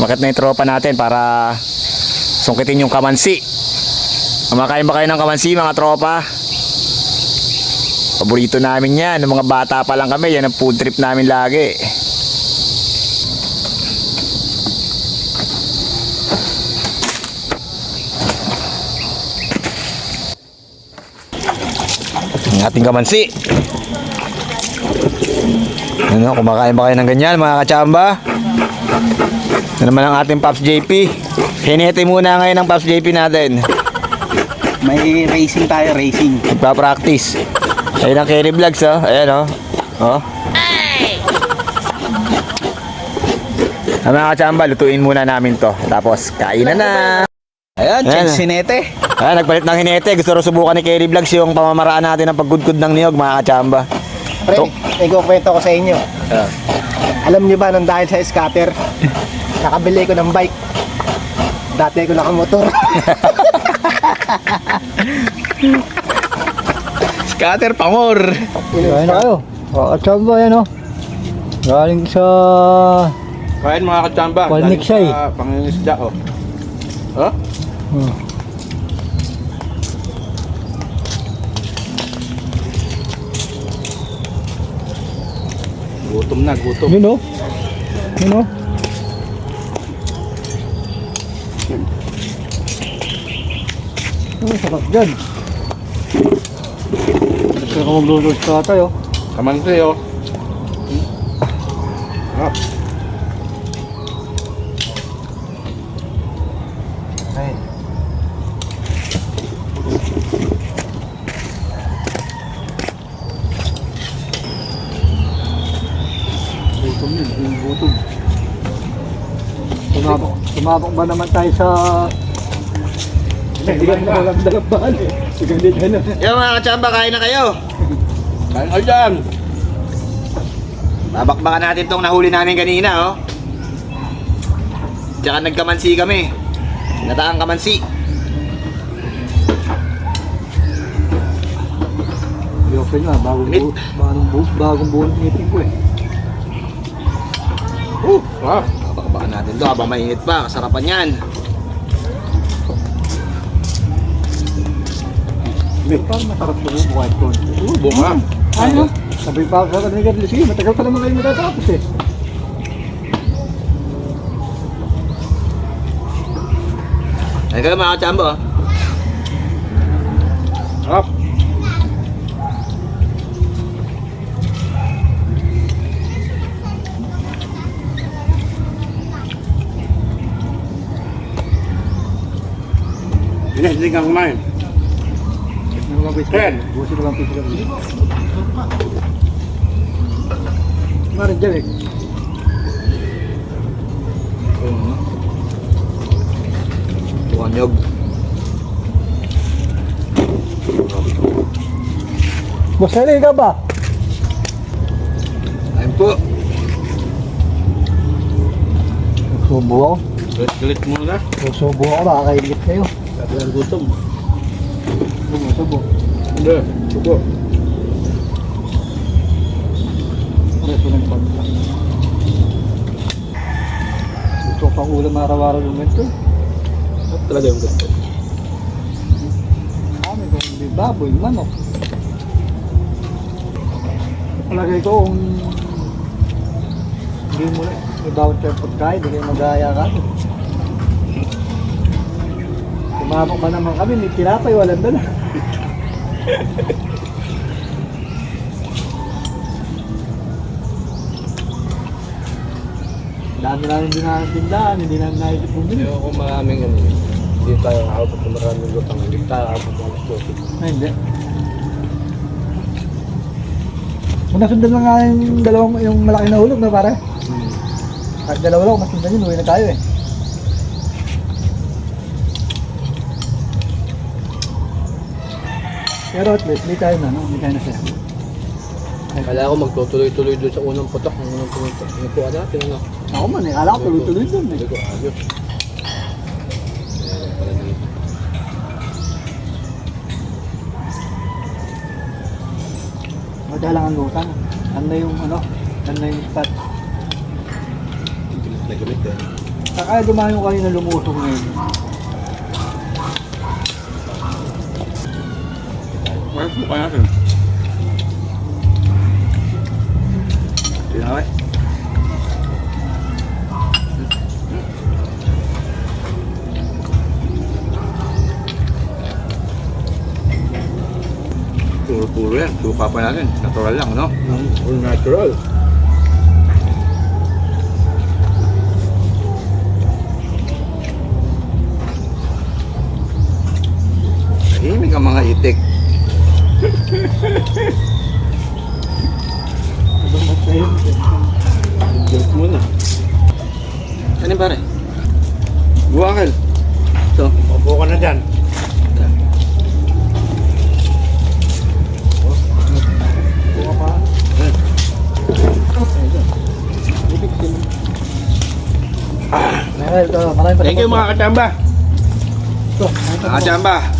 Bakit na yung tropa natin para sungkitin yung kamansi. Kumakain ba kayo ng kamansi mga tropa? Paborito namin yan. Nung mga bata pa lang kami, yan ang food trip namin lagi. Ang ating kamansi. Ano, kumakain ba kayo ng ganyan mga kachamba? Ito naman ang ating Pops JP. Hinete muna ngayon ang Pops JP natin. May racing tayo, racing. Nagpa-practice. Ayun ang Kerry Vlogs, oh. Ayan, oh. Oh. Ang mga kachamba, lutuin muna namin to. Tapos, kainan na. Ayan, Ayan. chinsinete. Ayan, nagpalit ng hinete. Gusto rin subukan ni Kerry Vlogs yung pamamaraan natin ng paggudgud ng niyog, mga kachamba. Pre, To- ikukwento ko sa inyo. Alam niyo ba nang dahil sa scatter, nakabili ko ng bike. Dati ko nakamotor. Scatter pamor. Kain na kayo. O, at saan ba yan, oh? Galing sa... Kain mga kachamba. Walmik siya, eh. Pangingisda, oh. Oh? Hmm. Gutom na, gutom. Yun, oh. Yun, oh. Oh, sarap dyan. Gusto ka maglulog sa tayo. Kamansi, oh. Ah, Gutom yun, yung gutom. Tumabok, tumabok ba naman tayo sa... Hindi ka na walang eh. Hindi tayo na. Yo mga kachamba, kain na kayo. kain kayo dyan. Babakbakan natin tong nahuli namin kanina, oh. Tsaka nagkamansi kami. Nataang kamansi. Okay na, bagong buo, bagong buo, bagong buo ng ngipin ko eh. Uh, ah. Natin to habang mainit pa. Kasarapan yan. Parang masarap sa buo kahit konti. Uh, bunga. Ano? Sabi pa ako sa kanila, sige, matagal pa naman kayo matatapos eh. Ay kayo mga kachamba, Hindi kang kumain. Ken. Busin ko lang lang. Marin dyan eh. Bukanyog. Boss Eli, ka ba? Ayun po. Subo ako. Galit muna. Subo ako, nakakaingit kayo. Ang gutom. Subo, subo. Hindi, subo. Preso ng pagka. Gusto pang ulam araw-araw ng ganito. eh. Talaga yung gusto. Kami kung hindi baboy, manok. Palagay ko kung hindi mo na ibawat kayo pagkain, hindi kayo mag-aaya ka. Tumabok ba naman kami, may tinapay, walang dala. Dami namin din namin tindahan, hindi namin naisip bumili. Hindi ako maraming ano. Hindi tayo nakabot ng maraming lutang. Hindi tayo nakabot ng alas 12. Ay, hindi. Kung nasundan lang nga yung dalawang, yung malaki na hulog na pare. Kahit dalawa lang, masundan yun, uwi na tayo eh. Pero at least, may tayo na, no? May tayo na siya. Kala ko magtutuloy-tuloy doon sa unang putok. Ang unang putok. Ano po natin ano? Ako man eh, kala ko tuloy-tuloy dun eh. Hindi ko ayos. Madala lang ang lutang. Ano na yung ano? Ano na yung spot? Galit na galit eh. Kaya dumayo kayo na lumusong ngayon. Po kaya natin. Tinaway. Puro-puro yan. Suka pa natin. Natural lang, no? All natural. Tahimik ang mga itik. Joke mo na. Ano pare? Buwakal. Ito. Opo ka na dyan. Thank you mga kachamba. Ito, Mga chamba.